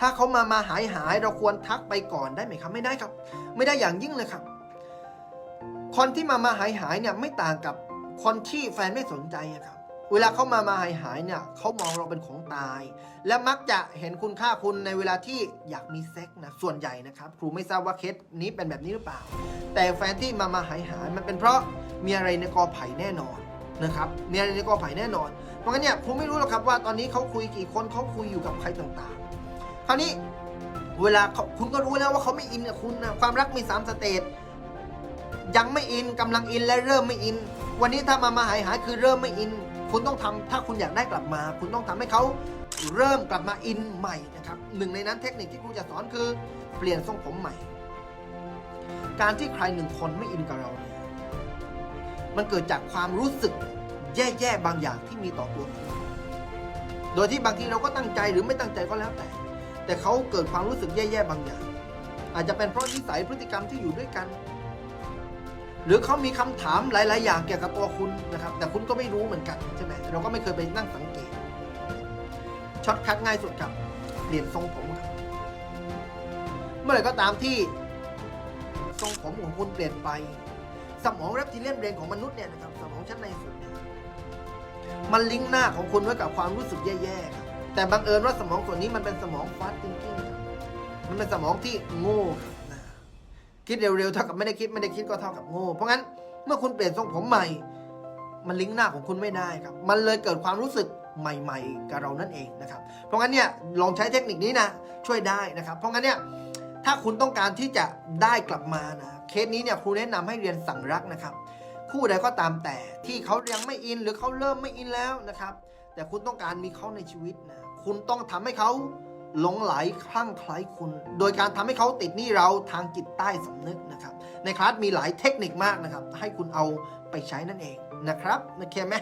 ถ้าเขามามาหายหายเราควรทักไปก่อนได้ไหมครับ ไม่ได้ครับ ไม่ได้อย่างยิ่งเลยครับ คนที่มามาหายหายเนี่ยไม่ต่างกับคนที่แฟนไม่สนใจครับ เวลาเขามามาหายหายเนี่ยเขามองเราเป็นของตาย และมักจะเห็นคุณค่าคุณในเวลาที่อยากมีเซ็กนะส่วนใหญ่นะครับ ครูไม่ทราบว่าเคสนี้เป็นแบบนี้หรือเปล่า แต่แฟนที่มามาหายหายมันเป็นเพราะมีอะไรในกอไผ่แน่นอนนะครับมีอะไรในกอไผ่แน่นอน เพราะงั้นเนี่ยครูไม่รู้หรอกครับว่าตอนนี้เขาคุยกี่คนเขาคุยอยู่กับใครต่างๆ คราวนี้เวลาคุณก็รู้แล้วว่าเขาไม่อินกับคุณนะความรักมีสามสเตจยังไม่อินกำลังอินและเริ่มไม่อิน วันนี้ถ้ามามาหายหายคือเริ่มไม่อิน คุณต้องทำถ้าคุณอยากได้กลับมา คุณต้องทำให้เขาเริ่มกลับมาอินใหม่นะครับหนึ่งในนั้นเทคนิคที่ครูจะสอนคือเปลี่ยนทรงผมใหม่ การที่ใครหนึ่งคนไม่อินกับเราเนี่ยมันเกิดจากความรู้สึกแย่ๆบางอย่างที่มีต่อตัวเขาโดยที่บางทีเราก็ตั้งใจหรือไม่ตั้งใจก็แล้วแต่ แต่เขาเกิดความรู้สึกแย่ๆบางอย่าง อาจจะเป็นเพราะนิสัยพฤติกรรมที่อยู่ด้วยกัน หรือเขามีคำถามหลาย ๆ อย่างเกี่ยวกับตัวคุณนะครับ แต่คุณก็ไม่รู้เหมือนกันใช่ไหมเราก็ไม่เคยไปนั่งสังเกตช็อตคัดง่ายสุดครับเปลี่ยนทรงผมครับเมื่อไหร่ก็ตามที่ทรงผมของคุณเปลี่ยนไป สมองแรปทิเลียนเบรนของมนุษย์เนี่ยนะครับสมองชั้นในสุดเนี่ยมันลิงก์หน้าของคุณไว้กับความรู้สึกแย่ๆครับ แต่บังเอิญว่าสมองส่วนนี้มันเป็นสมองฟาสต์ทิงกิ้งครับมันเป็นสมองที่โง่ครับนะคิดเร็วๆเท่ากับไม่ได้คิดไม่ได้คิดก็เท่ากับโง่เพราะงั้นเมื่อคุณเปลี่ยนทรงผมใหม่ มันลิงก์หน้าของคุณไม่ได้ครับ มันเลยเกิดความรู้สึกใหม่ๆ กับเรานั่นเองนะครับ เพราะงั้นเนี่ยลองใช้เทคนิคนี้นะช่วยได้นะครับ เพราะงั้นเนี่ยถ้าคุณต้องการที่จะได้กลับมานะเคสนี้เนี่ยครูแนะนำให้เรียนสั่งรักนะครับ คู่ใดก็ตามแต่ที่เขายังไม่อินหรือเขาเริ่มไม่อินแล้วนะครับ แต่คุณต้องการมีเขาในชีวิตนะคุณต้องทำให้เขาหลงไหลคลั่งไคล้คุณ โดยการทำให้เขาติดหนี้เราทางจิตใต้สำนึกนะครับ ในคลาสมีหลายเทคนิคมากนะครับ ให้คุณเอาไปใช้นั่นเองนะครับโอเคไหม